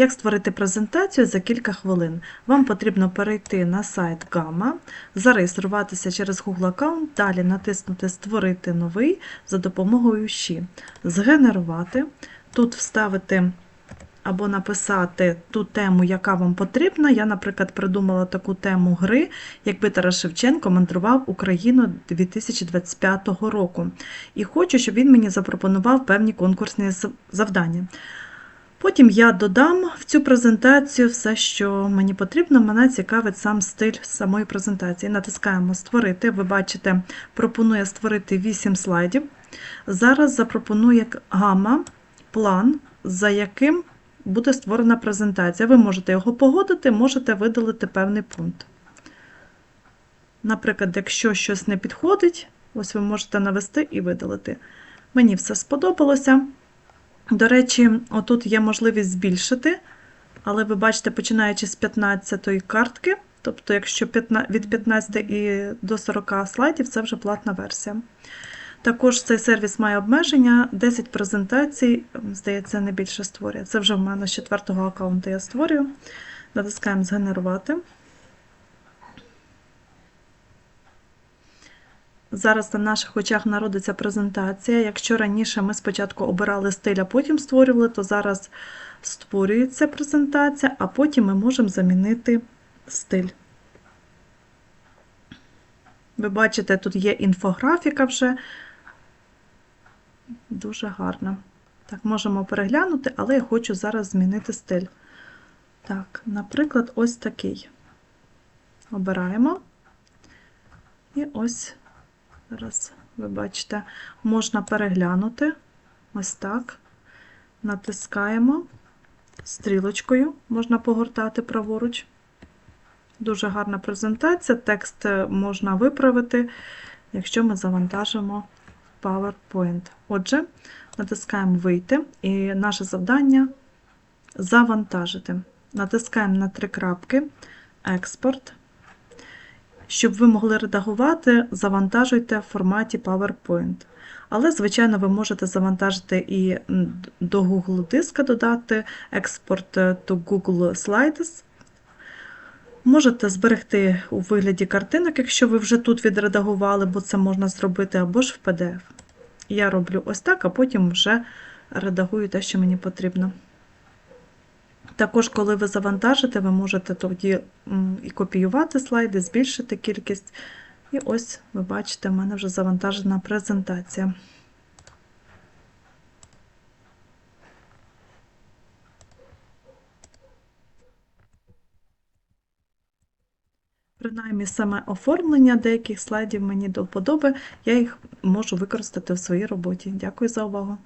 Як створити презентацію за кілька хвилин? Вам потрібно перейти на сайт Gamma, зареєструватися через Google аккаунт, далі натиснути Створити новий за допомогою «Щі», згенерувати, тут вставити або написати ту тему, яка вам потрібна. Я, наприклад, придумала таку тему гри, якби Тарас Шевченко мандрував Україну 2025 року. І хочу, щоб він мені запропонував певні конкурсні завдання. Потім я додам в цю презентацію все, що мені потрібно. Мене цікавить сам стиль самої презентації. Натискаємо Створити. Ви бачите, пропонує створити 8 слайдів. Зараз запропонує гама план, за яким буде створена презентація. Ви можете його погодити, можете видалити певний пункт. Наприклад, якщо щось не підходить, ось ви можете навести і видалити. Мені все сподобалося. До речі, отут є можливість збільшити, але ви бачите, починаючи з 15-ї картки, тобто, якщо 15 від 15 і до 40 слайдів, це вже платна версія. Також цей сервіс має обмеження 10 презентацій, здається, не більше створює. Це вже в мене з четвертого аккаунту я створюю. Натискаємо Згенерувати. Зараз на наших очах народиться презентація. Якщо раніше ми спочатку обирали стиль, а потім створювали, то зараз створюється презентація, а потім ми можемо замінити стиль. Ви бачите, тут є інфографіка вже. Дуже гарна. Так, можемо переглянути, але я хочу зараз змінити стиль. Так, наприклад, ось такий. Обираємо. І ось, зараз ви бачите, можна переглянути. Ось так. Натискаємо стрілочкою, можна погортати праворуч. Дуже гарна презентація. Текст е, можна виправити, якщо ми завантажимо PowerPoint. Отже, натискаємо Вийти, і наше завдання завантажити. Натискаємо на три крапки Експорт. Щоб ви могли редагувати, завантажуйте в форматі PowerPoint. Але, звичайно, ви можете завантажити і до Google диска додати експорт to Google Slides. Можете зберегти у вигляді картинок, якщо ви вже тут відредагували, бо це можна зробити, або ж в PDF. Я роблю ось так, а потім вже редагую те, що мені потрібно. Також, коли ви завантажите, ви можете тоді і копіювати слайди, збільшити кількість. І ось ви бачите, в мене вже завантажена презентація. Принаймні, саме оформлення деяких слайдів мені до вподоби, я їх можу використати в своїй роботі. Дякую за увагу!